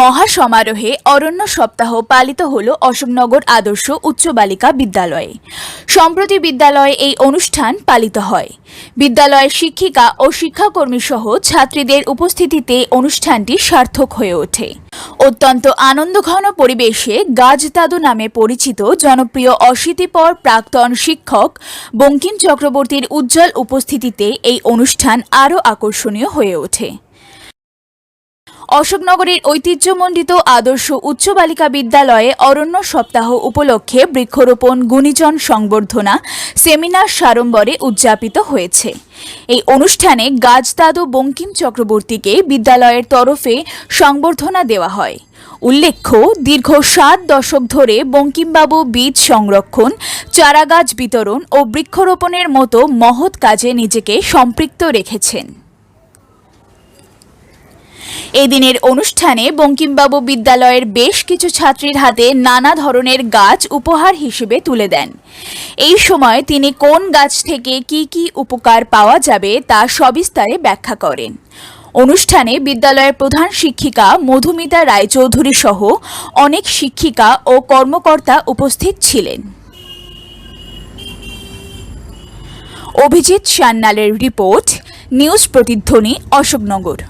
মহা সমারোহে অরণ্য সপ্তাহ পালিত হল অশোকনগর আদর্শ উচ্চ বালিকা বিদ্যালয়ে। সম্প্রতি বিদ্যালয়ে এই অনুষ্ঠান পালিত হয়। বিদ্যালয়ের শিক্ষিকা ও শিক্ষাকর্মী সহ ছাত্রীদের উপস্থিতিতে অনুষ্ঠানটি সার্থক হয়ে ওঠে। অত্যন্ত আনন্দঘন পরিবেশে গাজদাদু নামে পরিচিত জনপ্রিয় অশীতিপর প্রাক্তন শিক্ষক বঙ্কিম চক্রবর্তীর উজ্জ্বল উপস্থিতিতে এই অনুষ্ঠান আরও আকর্ষণীয় হয়ে ওঠে। অশোকনগরের ঐতিহ্যমণ্ডিত আদর্শ উচ্চ বালিকা বিদ্যালয়ে অরণ্য সপ্তাহ উপলক্ষে বৃক্ষরোপণ, গুণীজন সংবর্ধনা, সেমিনার সাড়ম্বরে উদযাপিত হয়েছে। এই অনুষ্ঠানে গাজদাদু বঙ্কিম চক্রবর্তীকে বিদ্যালয়ের তরফে সংবর্ধনা দেওয়া হয়। উল্লেখ্য, দীর্ঘ সাত দশক ধরে বঙ্কিমবাবু বীজ সংরক্ষণ, চারাগাছ বিতরণ ও বৃক্ষরোপণের মতো মহৎ কাজে নিজেকে সম্পৃক্ত রেখেছেন। এই দিনের অনুষ্ঠানে বঙ্কিমবাবু বিদ্যালয়ের বেশ কিছু ছাত্রীর হাতে নানা ধরনের গাছ উপহার হিসেবে তুলে দেন। এই সময় তিনি কোন গাছ থেকে কি কি উপকার পাওয়া যাবে তা সবিস্তারে ব্যাখ্যা করেন। অনুষ্ঠানে বিদ্যালয়ের প্রধান শিক্ষিকা মধুমিতা রায়চৌধুরী সহ অনেক শিক্ষিকা ও কর্মকর্তা উপস্থিত ছিলেন। অভিজিৎ সান্যালের রিপোর্ট, নিউজ প্রতিধ্বনি অশোকনগর।